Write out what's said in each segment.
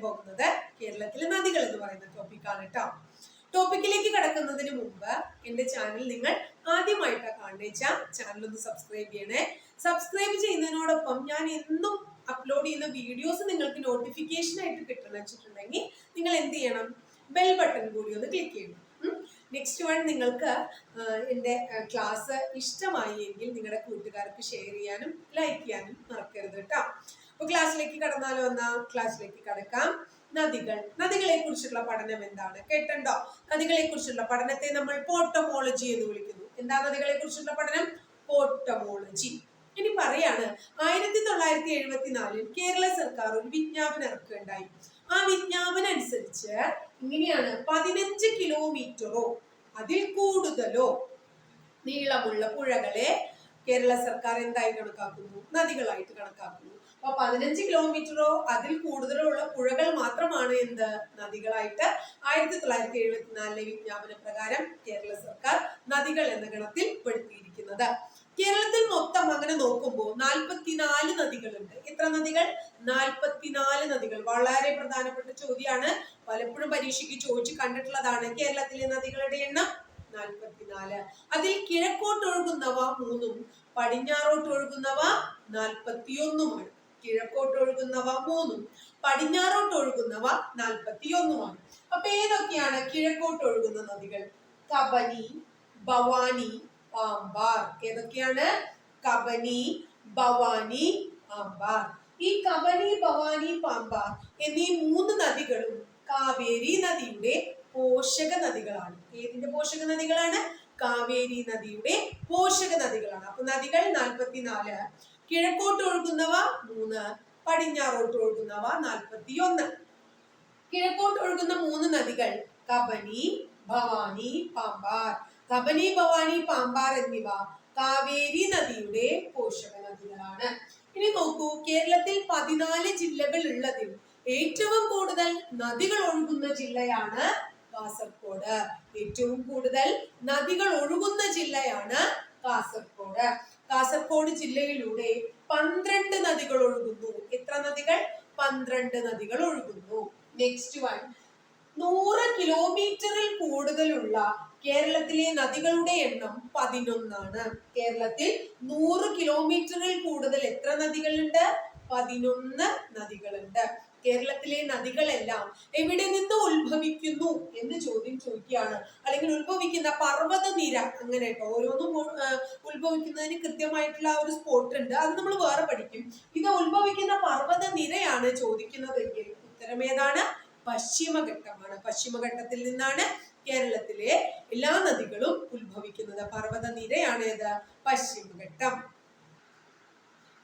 പോകുന്നത് കേരളത്തിലെ നദികൾ എന്ന് പറയുന്ന ടോപ്പിക്കാണ് കേട്ടോ ടോപ്പിക്കിലേക്ക് കടക്കുന്നതിന് മുമ്പ് എന്റെ ചാനൽ നിങ്ങൾ ആദ്യമായിട്ടാണ് കാണുന്ന ചാനൽ ഒന്ന് സബ്സ്ക്രൈബ് ചെയ്യണേ. സബ്സ്ക്രൈബ് ചെയ്യുന്നതിനോടൊപ്പം ഞാൻ എന്നും അപ്ലോഡ് ചെയ്യുന്ന വീഡിയോസ് നിങ്ങൾക്ക് നോട്ടിഫിക്കേഷൻ ആയിട്ട് കിട്ടണം വെച്ചിട്ടുണ്ടെങ്കിൽ നിങ്ങൾ എന്ത് ചെയ്യണം? ബെൽ ബട്ടൺ കൂടി ഒന്ന് ക്ലിക്ക് ചെയ്യണം. നെക്സ്റ്റ് വൺ നിങ്ങൾക്ക് എന്റെ ക്ലാസ് ഇഷ്ടമായി എങ്കിൽ നിങ്ങളുടെ കൂട്ടുകാർക്ക് ഷെയർ ചെയ്യാനും ലൈക്ക് ചെയ്യാനും മറക്കരുത് കേട്ടോ അപ്പൊ ക്ലാസ്സിലേക്ക് കടന്നാലോ എന്നാ? ക്ലാസ്സിലേക്ക് കടക്കാം. നദികൾ. നദികളെ കുറിച്ചുള്ള പഠനം എന്താണ്? കേട്ടണ്ടോ നദികളെ കുറിച്ചുള്ള പഠനത്തെ നമ്മൾ പോട്ടമോളജി എന്ന് വിളിക്കുന്നു. എന്താ നദികളെ കുറിച്ചുള്ള പഠനം? പോട്ടമോളജി. ഇനി പറയാണ് ആയിരത്തി തൊള്ളായിരത്തി എഴുപത്തിനാലിൽ കേരള സർക്കാർ ഒരു വിജ്ഞാപനം ഇറക്കുകയുണ്ടായി. ആ വിജ്ഞാപനം അനുസരിച്ച് ഇങ്ങനെയാണ് പതിനഞ്ച് കിലോമീറ്ററോ അതിൽ കൂടുതലോ നീളമുള്ള പുഴകളെ കേരള സർക്കാർ എന്തായി കണക്കാക്കുന്നു? നദികളായിട്ട് കണക്കാക്കുന്നു. അപ്പൊ പതിനഞ്ച് കിലോമീറ്ററോ അതിൽ കൂടുതലോ ഉള്ള പുഴകൾ മാത്രമാണ് എന്ത്? നദികളായിട്ട് ആയിരത്തി തൊള്ളായിരത്തി എഴുപത്തിനാലിലെ വിജ്ഞാപന പ്രകാരം കേരള സർക്കാർ നദികൾ എന്ന ഗണത്തിൽ പെടുത്തിയിരിക്കുന്നത്. കേരളത്തിൽ മൊത്തം അങ്ങനെ നോക്കുമ്പോൾ നാൽപ്പത്തിനാല് നദികളുണ്ട്. എത്ര നദികൾ? നാൽപ്പത്തിനാല് നദികൾ. വളരെ പ്രധാനപ്പെട്ട ചോദ്യമാണ് പലപ്പോഴും പരീക്ഷയ്ക്ക് ചോദിച്ചു കണ്ടിട്ടുള്ളതാണ് കേരളത്തിലെ നദികളുടെ എണ്ണം നാൽപ്പത്തിനാല് അതിൽ കിഴക്കോട്ട് ഒഴുകുന്നവ മൂന്നും പടിഞ്ഞാറോട്ട് ഒഴുകുന്നവ നാൽപ്പത്തിയൊന്നുമാണ് കിഴക്കോട്ട് ഒഴുകുന്നവ മൂന്നും പടിഞ്ഞാറോട്ട് ഒഴുകുന്നവ നാൽപ്പത്തിയൊന്നുമാണ്. അപ്പൊ ഏതൊക്കെയാണ് കിഴക്കോട്ട് ഒഴുകുന്ന നദികൾ? കബനി ഭവാനി പാമ്പാർ ഏതൊക്കെയാണ്? കബനി ഭവാനി പാമ്പാർ ഈ കബനി ഭവാനി പാമ്പാർ എന്നീ മൂന്ന് നദികളും കാവേരി നദിയുടെ പോഷക നദികളാണ്. ഏതിന്റെ പോഷക നദികളാണ്? കാവേരി നദിയുടെ പോഷക നദികളാണ്. അപ്പൊ നദികൾ നാൽപ്പത്തിനാല് കിഴക്കോട്ട് ഒഴുകുന്നവ മൂന്ന് പടിഞ്ഞാറോട്ട് ഒഴുകുന്നവ നാൽപ്പത്തി ഒന്ന് കിഴക്കോട്ട് ഒഴുകുന്ന മൂന്ന് നദികൾ കബനി ഭവാനി പാമ്പാർ. കബനി ഭവാനി പാമ്പാർ എന്നിവ കാവേരി നദിയുടെ പോഷക നദികളാണ്. ഇനി നോക്കൂ കേരളത്തിൽ പതിനാല് ജില്ലകൾ ഉള്ളതിൽ ഏറ്റവും കൂടുതൽ നദികൾ ഒഴുകുന്ന ജില്ലയാണ് കാസർഗോഡ്. ഏറ്റവും കൂടുതൽ നദികൾ ഒഴുകുന്ന ജില്ലയാണ് കാസർഗോഡ്. കാസർഗോഡ് ജില്ലയിലൂടെ പന്ത്രണ്ട് നദികൾ ഒഴുകുന്നു. എത്ര നദികൾ? പന്ത്രണ്ട് നദികൾ ഒഴുകുന്നു. നെക്സ്റ്റ് വൺ നൂറ് കിലോമീറ്ററിൽ കൂടുതലുള്ള കേരളത്തിലെ നദികളുടെ എണ്ണം പതിനൊന്നാണ്. കേരളത്തിൽ നൂറ് കിലോമീറ്ററിൽ കൂടുതൽ എത്ര നദികളുണ്ട്? പതിനൊന്ന് നദികളുണ്ട്. കേരളത്തിലെ നദികളെല്ലാം എവിടെ നിന്ന് ഉത്ഭവിക്കുന്നു എന്ന് ചോദ്യം ചോദിക്കുകയാണ്. അല്ലെങ്കിൽ ഉത്ഭവിക്കുന്ന പർവത നിര അങ്ങനെ കേട്ടോ. ഓരോന്നും ഉത്ഭവിക്കുന്നതിന് കൃത്യമായിട്ടുള്ള ഒരു സ്പോട്ട് ഉണ്ട്. അത് നമ്മൾ വേറെ പഠിക്കും. ഇത് ഉത്ഭവിക്കുന്ന പർവത നിരയാണ് ചോദിക്കുന്നതെങ്കിൽ ഉത്തരം ഏതാണ്? പശ്ചിമഘട്ടമാണ്. പശ്ചിമഘട്ടത്തിൽ നിന്നാണ് കേരളത്തിലെ എല്ലാ നദികളും ഉത്ഭവിക്കുന്നത്. പർവത നിരയാണ് ഏത്? പശ്ചിമഘട്ടം.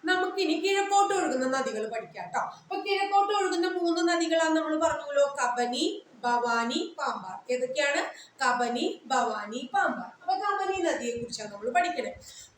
നമുക്കിനി കിഴക്കോട്ട് ഒഴുകുന്ന നദികൾ പഠിക്കാം കേട്ടോ അപ്പൊ കിഴക്കോട്ട് ഒഴുകുന്ന മൂന്ന് നദികളാണ് നമ്മൾ പറഞ്ഞല്ലോ. കബനി ഭവാനി പാമ്പാർ ഏതൊക്കെയാണ് കബനി ഭവാനി പാമ്പാർ അപ്പൊ കബനി നദിയെ കുറിച്ചാണ് നമ്മൾ പഠിക്കണേ.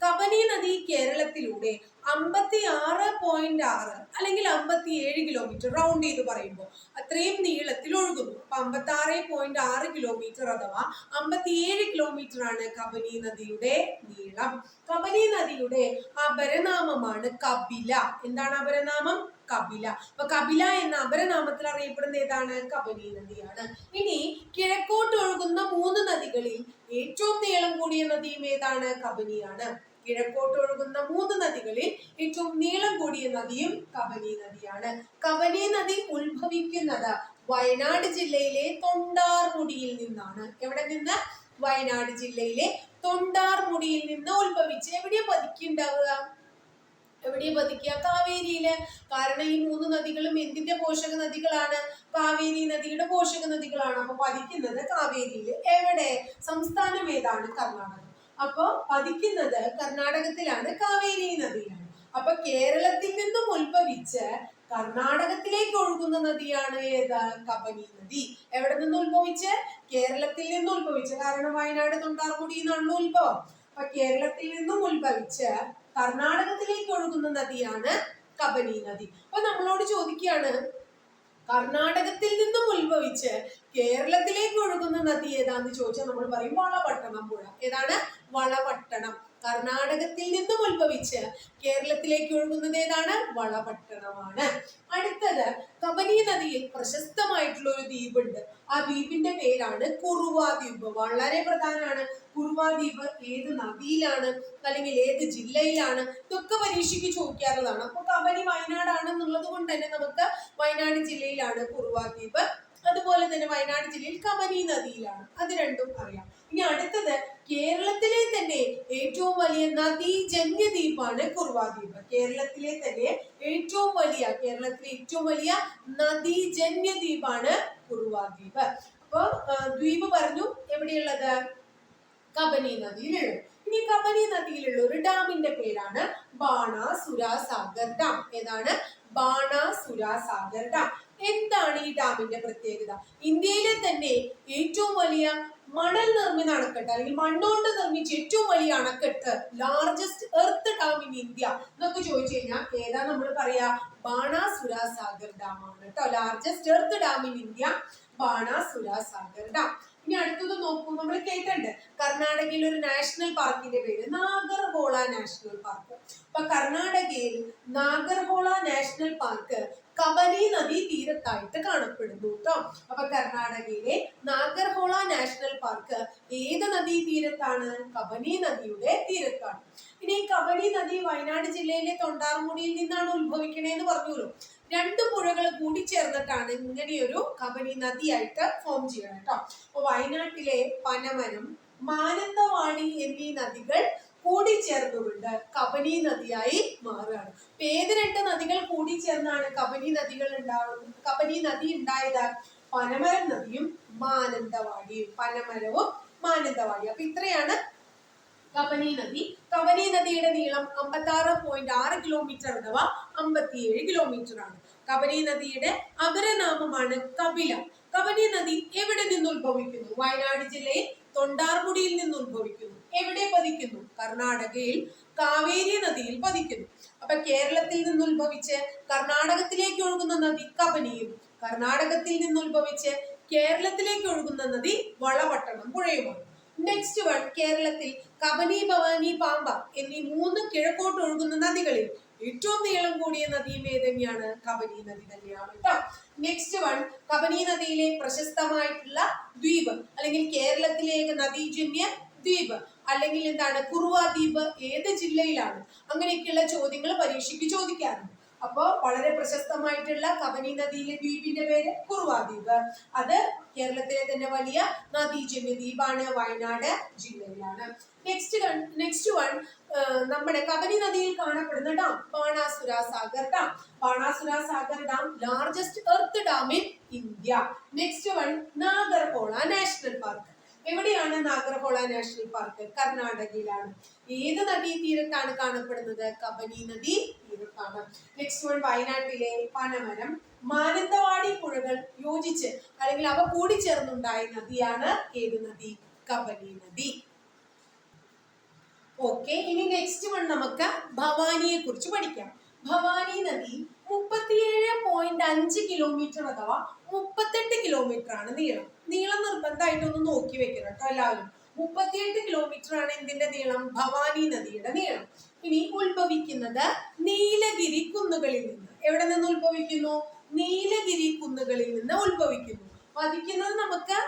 കബനി നദി കേരളത്തിലൂടെ അമ്പത്തി ആറ് പോയിന്റ് ആറ് അല്ലെങ്കിൽ അമ്പത്തി ഏഴ് കിലോമീറ്റർ റൗണ്ട് ചെയ്ത് പറയുമ്പോൾ അത്രയും നീളത്തിൽ ഒഴുകുന്നു. അപ്പൊ അമ്പത്തി ആറ് പോയിന്റ് ആറ് കിലോമീറ്റർ അഥവാ അമ്പത്തി ഏഴ് കിലോമീറ്റർ ആണ് കബനി നദിയുടെ നീളം. കബനി നദിയുടെ അപരനാമമാണ് കപില. എന്താണ് അപരനാമം? കപില. അപ്പൊ കപില എന്ന അപരനാമത്തിൽ അറിയപ്പെടുന്ന ഏതാണ്? കബനി നദിയാണ്. ഇനി കിഴക്കോട്ട് ഒഴുകുന്ന മൂന്ന് നദികളിൽ ഏറ്റവും നീളം കൂടിയ നദിയും ഏതാണ്? കബനിയാണ്. കിഴക്കോട്ട് ഒഴുകുന്ന മൂന്ന് നദികളിൽ ഏറ്റവും നീളം കൂടിയ നദിയും കബനി നദിയാണ്. കബനി നദി ഉത്ഭവിക്കുന്നത് വയനാട് ജില്ലയിലെ തൊണ്ടാർമുടിയിൽ നിന്നാണ്. എവിടെ നിന്ന്? വയനാട് ജില്ലയിലെ തൊണ്ടാർമുടിയിൽ നിന്ന് ഉത്ഭവിച്ച് എവിടെയാ പതിക്കുണ്ടാവുക എവിടെയാ പതിക്കുക. കാവേരിയിൽ കാരണം ഈ മൂന്ന് നദികളും എന്തിന്റെ പോഷക നദികളാണ്? കാവേരി നദിയുടെ പോഷക നദികളാണ്. അപ്പൊ പതിക്കുന്നത് കാവേരിയിൽ. എവിടെ? സംസ്ഥാനം ഏതാണ്? കർണാടകം. അപ്പൊ പതിക്കുന്നത് കർണാടകത്തിലാണ് കാവേരി നദിയാണ് അപ്പൊ കേരളത്തിൽ നിന്നും ഉത്ഭവിച്ച് കർണാടകത്തിലേക്ക് ഒഴുകുന്ന നദിയാണ് ഏത്? കബനി നദി. എവിടെ നിന്ന് ഉത്ഭവിച്ച്? കേരളത്തിൽ നിന്ന് ഉത്ഭവിച്ച്. കാരണം വയനാട് തൊണ്ടാർമുടി നിന്നാണല്ലോ ഉത്ഭവം അപ്പൊ കേരളത്തിൽ നിന്നും ഉത്ഭവിച്ച് കർണാടകത്തിലേക്ക് ഒഴുകുന്ന നദിയാണ് കബനി നദി. അപ്പൊ നമ്മളോട് ചോദിക്കുകയാണ് കർണാടകത്തിൽ നിന്നും ഉത്ഭവിച്ച് കേരളത്തിലേക്ക് ഒഴുകുന്ന നദി ഏതാന്ന് ചോദിച്ചാൽ നമ്മൾ പറയും വളപട്ടണം പുഴ. ഏതാണ്? വളപട്ടണം. കർണാടകത്തിൽ നിന്നും ഉത്ഭവിച്ച് കേരളത്തിലേക്ക് ഒഴുകുന്നത് ഏതാണ്? വളപട്ടണമാണ്. അടുത്തത് കബനി നദിയിൽ പ്രശസ്തമായിട്ടുള്ള ഒരു ദ്വീപുണ്ട്. ആ ദ്വീപിന്റെ പേരാണ് കുറുവാ ദ്വീപ്. വളരെ പ്രധാനമാണ്. കുറുവാ ദ്വീപ് ഏത് നദിയിലാണ് അല്ലെങ്കിൽ ഏത് ജില്ലയിലാണ് ഇതൊക്കെ പരീക്ഷയ്ക്ക് ചോദിക്കാറുള്ളതാണ്. അപ്പൊ കബനി വയനാടാണ് എന്നുള്ളത് കൊണ്ട് തന്നെ നമുക്ക് വയനാട് ജില്ലയിലാണ് കുറുവാ ദ്വീപ്. അതുപോലെ തന്നെ വയനാട് ജില്ലയിൽ കബനി നദിയിലാണ്. അത് രണ്ടും അറിയാം. ഇനി അടുത്തത് കേരളത്തിലെ തന്നെ ഏറ്റവും വലിയ നദീജന്യ ദ്വീപാണ് കുറുവ ദ്വീപ് കേരളത്തിലെ തന്നെ ഏറ്റവും വലിയ കേരളത്തിലെ ഏറ്റവും വലിയ നദീജന്യ ദ്വീപാണ് കുറുവ ദ്വീപ് അപ്പൊ ദ്വീപ് പറഞ്ഞു എവിടെയുള്ളത്? കബനി നദിയിലുള്ളത് ഇനി കബനി നദിയിലുള്ള ഒരു ഡാമിന്റെ പേരാണ് ബാണാസുര സാഗർ ഡാം. ഏതാണ്? ബാണാസുര സാഗർ ഡാം. എന്താണ് ഈ ഡാമിന്റെ പ്രത്യേകത? ഇന്ത്യയിലെ തന്നെ ഏറ്റവും വലിയ മണൽ നിർമ്മിത അണക്കെട്ട് അല്ലെങ്കിൽ മണ്ണുകൊണ്ട് നിർമ്മിച്ച ഏറ്റവും വലിയ അണക്കെട്ട് largest earth dam in India. എന്നൊക്കെ ചോദിച്ചു കഴിഞ്ഞാൽ ഏതാ നമ്മൾ പറയാ? ബാണാസുര സാഗർ ഡാം ആണ് കേട്ടോ. Largest earth dam in India Banasura Sagar dam ഇനി അടുത്തത് നോക്കൂ. നമ്മൾ കേട്ടിട്ടുണ്ട്. കർണാടകയിൽ ഒരു നാഷണൽ പാർക്കിന്റെ പേര് നാഗർഹോള നാഷണൽ പാർക്ക് അപ്പൊ കർണാടകയിൽ നാഗർഹോള നാഷണൽ പാർക്ക് കബനി നദി തീരത്തായിട്ട് കാണപ്പെടുന്നു കേട്ടോ അപ്പൊ കർണാടകയിലെ നാഗർഹോള നാഷണൽ പാർക്ക് ഏത് നദീ തീരത്താണ്? കബനി നദിയുടെ തീരത്താണ്. ഇനി ഈ കബനി നദി വയനാട് ജില്ലയിലെ തൊണ്ടാർമുടിയിൽ നിന്നാണ് ഉത്ഭവിക്കണേന്ന് പറഞ്ഞല്ലോ. രണ്ട് പുഴകൾ കൂടി ചേർന്നിട്ടാണ് ഇങ്ങനെയൊരു കബനി നദിയായിട്ട് ഫോം ചെയ്യണം കേട്ടോ അപ്പൊ വയനാട്ടിലെ പനമരം മാനന്തവാടി എന്നീ നദികൾ കൂടി ചേർന്നുകൊണ്ട് കബനി നദിയായി മാറുകയാണ്. അപ്പൊ ഏത് രണ്ട് നദികൾ കൂടി ചേർന്നാണ് കബനി നദികൾ ഉണ്ടാവുന്നത് കബനി നദി ഉണ്ടായത്? പനമരം നദിയും മാനന്തവാടിയും പനമരവും മാനന്തവാടിയും. അപ്പൊ ഇത്രയാണ് കബനി നദി. കബനി നദിയുടെ നീളം അമ്പത്തി ആറ് പോയിന്റ് ആറ് കിലോമീറ്റർ അഥവാ അമ്പത്തിയേഴ് കിലോമീറ്റർ ആണ്. കബനി നദിയുടെ അപരനാമമാണ് കപില. കബനി നദി എവിടെ നിന്ന് ഉത്ഭവിക്കുന്നു വയനാട് ജില്ലയിൽ തൊണ്ടാർമുടിയിൽ നിന്ന് ഉത്ഭവിക്കുന്നു എവിടെ പതിക്കുന്നു? കർണാടകയിൽ കാവേരി നദിയിൽ പതിക്കുന്നു. അപ്പൊ കേരളത്തിൽ നിന്ന് ഉത്ഭവിച്ച് കർണാടകത്തിലേക്ക് ഒഴുകുന്ന നദി കബനിയും കർണാടകത്തിൽ നിന്ന് ഉത്ഭവിച്ച് കേരളത്തിലേക്ക് ഒഴുകുന്ന നദി വളവട്ടണം പുഴയുമാണ്. നെക്സ്റ്റ് വൺ കേരളത്തിൽ കബനി ഭവാനി പാമ്പ എന്നീ മൂന്ന് കിഴക്കോട്ട് ഒഴുകുന്ന നദികളിൽ ഏറ്റവും നീളം കൂടിയ നദിയും ഏതന്നെയാണ് കബനി നദി തന്നെയാണ് കേട്ടോ നെക്സ്റ്റ് വൺ കബനി നദിയിലെ പ്രശസ്തമായിട്ടുള്ള ദ്വീപ് അല്ലെങ്കിൽ കേരളത്തിലെ നദീജന്യ ദ്വീപ് അല്ലെങ്കിൽ എന്താണ് കുറുവ ദ്വീപ് ഏത് ജില്ലയിലാണ്? അങ്ങനെയൊക്കെയുള്ള ചോദ്യങ്ങൾ പരീക്ഷയ്ക്ക് ചോദിക്കാറുണ്ട്. അപ്പോ വളരെ പ്രശസ്തമായിട്ടുള്ള കബനി നദിയിലെ ദ്വീപിന്റെ പേര് കുറുവാ ദ്വീപ് അത് കേരളത്തിലെ തന്നെ വലിയ നദീജന്യ ദ്വീപാണ് വയനാട് ജില്ലയിലാണ്. നെക്സ്റ്റ് നെക്സ്റ്റ് വൺ നമ്മുടെ കബനി നദിയിൽ കാണപ്പെടുന്ന dam Banasura Sagar dam. Banasura Sagar dam largest earth dam in India. Next one Nagarhole national park. എവിടെയാണ് നാഗർഹോള നാഷണൽ പാർക്ക്? കർണാടകയിലാണ്. ഏത് നദീ തീരത്താണ് കാണപ്പെടുന്നത്? കബനി നദി തീരത്താണ്. നെക്സ്റ്റ് വൺ വയനാട്ടിലെ പനമരം. മാനന്തവാടി പുഴകൾ യോജിച്ച് അല്ലെങ്കിൽ അവ കൂടിച്ചേർന്നുണ്ടായ നദിയാണ് ഏത് നദി? കബനി നദി. ഓക്കെ ഇനി നെക്സ്റ്റ് വൺ നമുക്ക് ഭവാനിയെ കുറിച്ച് പഠിക്കാം. ഭവാനി നദി മുപ്പത്തിയേഴ് പോയിന്റ് അഞ്ച് കിലോമീറ്റർ അഥവാ മുപ്പത്തെട്ട് കിലോമീറ്റർ ആണ് നീളം. നീളം നിർബന്ധമായിട്ടൊന്ന് നോക്കി വെക്കണം കേട്ടോ എല്ലാവരും. മുപ്പത്തിയെട്ട് കിലോമീറ്റർ ആണ് എന്തിന്റെ നീളം? ഭവാനി നദിയുടെ നീളം. ഇനി ഉത്ഭവിക്കുന്നത് നീലഗിരി കുന്നുകളിൽ നിന്ന്. എവിടെ നിന്ന് ഉത്ഭവിക്കുന്നു? നീലഗിരി കുന്നുകളിൽ നിന്ന് ഉത്ഭവിക്കുന്നു. പതിക്കുന്നത് നമുക്ക്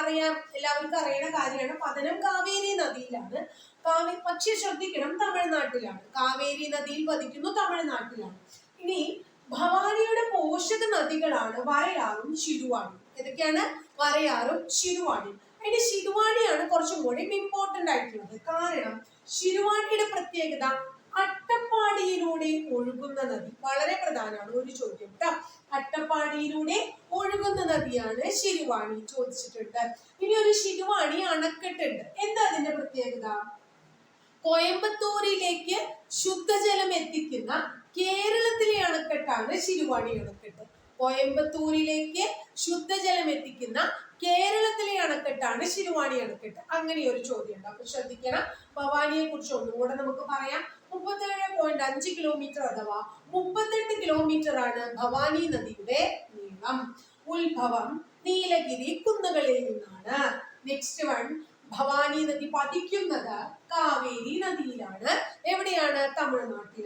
അറിയാം. എല്ലാവർക്കും അറിയണ കാര്യമാണ്. പതനം കാവേരി നദിയിലാണ്. കാവേ പക്ഷെ ശ്രദ്ധിക്കണം തമിഴ്നാട്ടിലാണ്. കാവേരി നദിയിൽ പതിക്കുന്നു തമിഴ്നാട്ടിലാണ്. ഇനി ഭവാനിയുടെ പോഷക നദികളാണ് വരയാറും ചിരുവാണി ഏതൊക്കെയാണ്? വരയാറും ശിരുവാണി അതിന്റെ ശിരുവാണിയാണ് കുറച്ചും കൂടി ഇമ്പോർട്ടന്റ് ആയിട്ടുള്ളത്. കാരണം ശിരുവാണിയുടെ പ്രത്യേകത അട്ടപ്പാടിയിലൂടെ ഒഴുകുന്ന നദി. വളരെ പ്രധാനമാണ്. ഒരു ചോദ്യം കേട്ടോ അട്ടപ്പാടിയിലൂടെ ഒഴുകുന്ന നദിയാണ് ശിരുവാണി ചോദിച്ചിട്ടുണ്ട്. ഇനി ഒരു ശിരുവാണി അണക്കെട്ടുണ്ട്. എന്താ അതിന്റെ പ്രത്യേകത? കോയമ്പത്തൂരിലേക്ക് ശുദ്ധജലം എത്തിക്കുന്ന കേരളത്തിലെ അണക്കെട്ടാണ് ശിരുവാണി അണക്കെട്ട്. കോയമ്പത്തൂരിലേക്ക് ശുദ്ധജലം എത്തിക്കുന്ന കേരളത്തിലെ അണക്കെട്ടാണ് ശിരുവാണി അണക്കെട്ട്. അങ്ങനെ ഒരു ചോദ്യം ഉണ്ട് അപ്പൊ ശ്രദ്ധിക്കണം. ഭവാനിയെ കുറിച്ച് ഒന്നും കൂടെ നമുക്ക് പറയാം. മുപ്പത്തേഴ് പോയിന്റ് അഞ്ച് കിലോമീറ്റർ അഥവാ മുപ്പത്തെട്ട് കിലോമീറ്റർ ആണ് ഭവാനി നദിയുടെ നീളം. ഉത്ഭവം നീലഗിരി കുന്നുകളിൽ നിന്നാണ്. നെക്സ്റ്റ് വൺ ഭവാനി നദി പതിക്കുന്നത് കാവേരി നദിയിലാണ്. എവിടെയാണ്? തമിഴ്നാട്ടിലാണ് ഇനി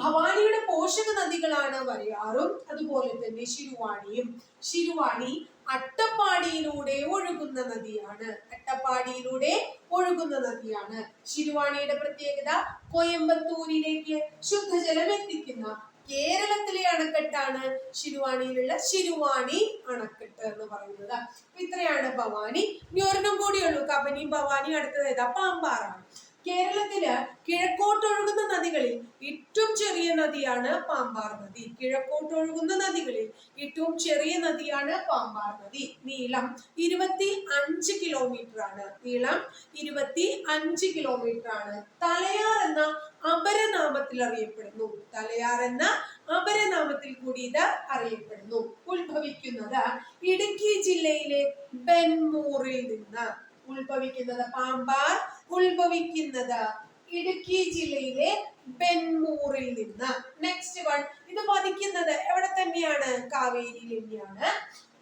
ഭവാനിയുടെ പോഷക നദികളാണ് വരയാറും. അതുപോലെ തന്നെ ശിരുവാണിയും. ശിരുവാണി അട്ടപ്പാടിയിലൂടെ ഒഴുകുന്ന നദിയാണ്. അട്ടപ്പാടിയിലൂടെ ഒഴുകുന്ന നദിയാണ്. ശിരുവാണിയുടെ പ്രത്യേകത കോയമ്പത്തൂരിലേക്ക് ശുദ്ധജലം എത്തിക്കുന്ന കേരളത്തിലെ അണക്കെട്ടാണ് ശിരുവാണിയിലുള്ള ശിരുവാണി അണക്കെട്ട് എന്ന് പറയുന്നത്. ഇത്രയാണ് ഭവാനി. ഇനി ഒരെണ്ണം കൂടിയുള്ളൂ കബനിയും ഭവാനിയും അടുത്തത് ഏതാ? പാമ്പാറാണ്. കേരളത്തിൽ കിഴക്കോട്ടൊഴുകുന്ന നദികളിൽ ഏറ്റവും ചെറിയ നദിയാണ് പാമ്പാർ നദി. കിഴക്കോട്ടൊഴുകുന്ന നദികളിൽ ഏറ്റവും ചെറിയ നദിയാണ് പാമ്പാർ നദി. നീളം ഇരുപത്തി അഞ്ച് കിലോമീറ്റർ ആണ് നീളം ഇരുപത്തി അഞ്ച് കിലോമീറ്റർ ആണ് തലയാർ എന്ന അപരനാമത്തിൽ അറിയപ്പെടുന്നു. തലയാർ എന്ന അപരനാമത്തിൽ കൂടി ഇത് അറിയപ്പെടുന്നു. ഉത്ഭവിക്കുന്നത് ഇടുക്കി ജില്ലയിലെ ബെൻമൂറിൽ നിന്ന്. ഉത്ഭവിക്കുന്നത് പാമ്പാർ ഉത്ഭവിക്കുന്നത് ഇടുക്കി ജില്ലയിലെ ബെൻമൂറിൽ നിന്ന്. നെക്സ്റ്റ് വൺ ഇത് പതിക്കുന്നത് എവിടെ തന്നെയാണ്? കാവേരിയിൽ തന്നെയാണ്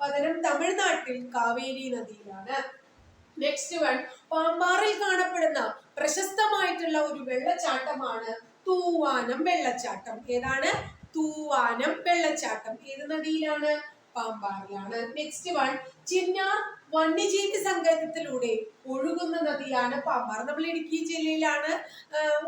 പതനം തമിഴ്നാട്ടിൽ കാവേരി നദിയിലാണ്. നെക്സ്റ്റ് വൺ പാമ്പാറിൽ കാണപ്പെടുന്ന പ്രശസ്തമായിട്ടുള്ള ഒരു വെള്ളച്ചാട്ടമാണ് തൂവാനം വെള്ളച്ചാട്ടം. ഏതാണ്? തൂവാനം വെള്ളച്ചാട്ടം. ഏത് നദിയിലാണ്? പാമ്പാറിലാണ്. നെക്സ്റ്റ് വൺ ചിന്നാർ വന്യജീവി സങ്കേതത്തിലൂടെ ഒഴുകുന്ന നദിയാണ് പാമ്പാർ നമ്മൾ ഇടുക്കി ജില്ലയിലാണ്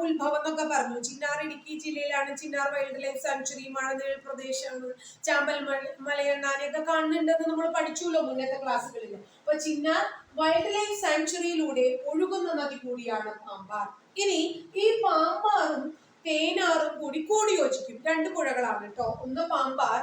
ഉത്ഭവം എന്നൊക്കെ പറഞ്ഞു. ചിന്നാർ ഇടുക്കി ജില്ലയിലാണ് ചിന്നാർ വൈൽഡ് ലൈഫ് സാങ്ച്വറി മഴനിഴൽ പ്രദേശമാണ്. ചാമ്പൽ മല മലയണ്ണാനെയൊക്കെ കാണുന്നുണ്ടെന്ന് നമ്മൾ പഠിച്ചുല്ലോ മുന്നത്തെ ക്ലാസ്സുകളിൽ അപ്പൊ ചിന്നാർ വൈൽഡ് ലൈഫ് സാങ്ച്വറിയിലൂടെ ഒഴുകുന്ന നദി കൂടിയാണ് പാമ്പാർ. ഇനി ഈ പാമ്പാറും തേനാറും കൂടി കൂടി യോജിക്കും. രണ്ട് പുഴകളാണ് കേട്ടോ. ഒന്ന് പാമ്പാർ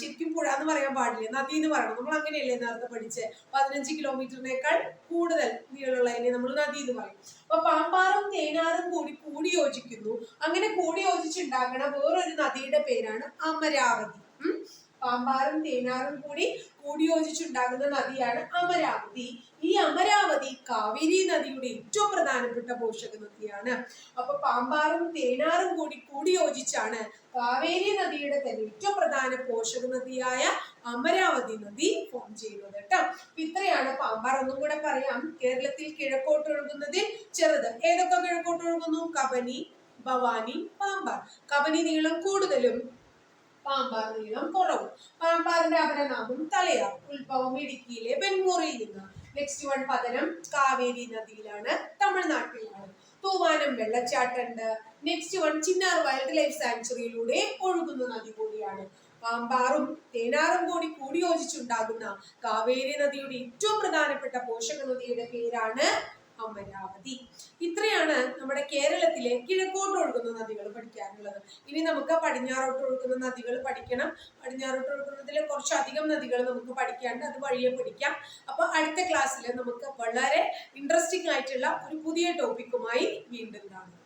ശരിക്കും പുഴ എന്ന് പറയാൻ പാടില്ല. നദി എന്ന് പറയണം. നമ്മൾ അങ്ങനെയല്ലേ നേരത്തെ പഠിച്ച്? പതിനഞ്ച് കിലോമീറ്ററിനേക്കാൾ കൂടുതൽ നീളമുള്ളതിനെ നമ്മൾ നദി എന്ന് പറയും. അപ്പൊ പാമ്പാറും തേനാറും കൂടി കൂടി യോജിക്കുന്നു. അങ്ങനെ കൂടി യോജിച്ചുണ്ടാകണ വേറൊരു നദിയുടെ പേരാണ് അമരാവതി. പാമ്പാറും തേനാറും കൂടി കൂടിയോജിച്ചുണ്ടാകുന്ന നദിയാണ് അമരാവതി. ഈ അമരാവതി കാവേരി നദിയുടെ ഏറ്റവും പ്രധാനപ്പെട്ട പോഷക നദിയാണ്. അപ്പൊ പാമ്പാറും തേനാറും കൂടി കൂടിയോജിച്ചാണ് കാവേരി നദിയുടെ തന്നെ ഏറ്റവും പ്രധാന പോഷക നദിയായ അമരാവതി നദി ഫോം ചെയ്യുന്നത് കേട്ടോ. ഇത്രയാണ് പാമ്പാർ ഒന്നും കൂടെ പറയാം. കേരളത്തിൽ കിഴക്കോട്ട് ഒഴുകുന്നതിൽ ചെറുത് ഏതൊക്കെ കിഴക്കോട്ട് ഒഴുകുന്നു? കബനി ഭവാനി പാമ്പാർ. കബനി നീളം കൂടുതലും പാമ്പാർ നീളം കുറവ് പാമ്പാറിന്റെ അപരനാമം തലയാർ ഉത്ഭവം ഇടുക്കിയിലെ ബെൻമൂറിൽ നിന്ന്. നെക്സ്റ്റ് വൺ പതനം കാവേരി നദിയിലാണ് തമിഴ്നാട്ടിലാണ്. Thoovanam വെള്ളച്ചാട്ടുണ്ട്. Next one Chinnar wild life സാങ്ച്വറിയിലൂടെ ഒഴുകുന്ന നദി കൂടിയാണ്. പാമ്പാറും തേനാറും കൂടി കൂടിയോജിച്ചുണ്ടാകുന്ന കാവേരി നദിയുടെ ഏറ്റവും പ്രധാനപ്പെട്ട പോഷക നദിയുടെ പേരാണ് അമരാവതി ഇത്രയാണ് നമ്മുടെ കേരളത്തിലെ കിഴക്കോട്ട് ഒഴുകുന്ന നദികൾ പഠിക്കാനുള്ളത്. ഇനി നമുക്ക് പടിഞ്ഞാറോട്ട് ഒഴുകുന്ന നദികൾ പഠിക്കണം. പടിഞ്ഞാറോട്ട് ഒഴുകുന്നതിലെ കുറച്ചധികം നദികൾ നമുക്ക് പഠിക്കാണ്ട് അത് വഴിയെ പഠിക്കാം. അപ്പൊ അടുത്ത ക്ലാസ്സിൽ നമുക്ക് വളരെ ഇൻട്രസ്റ്റിംഗ് ആയിട്ടുള്ള ഒരു പുതിയ ടോപ്പിക്കുമായി വീണ്ടും കാണാം.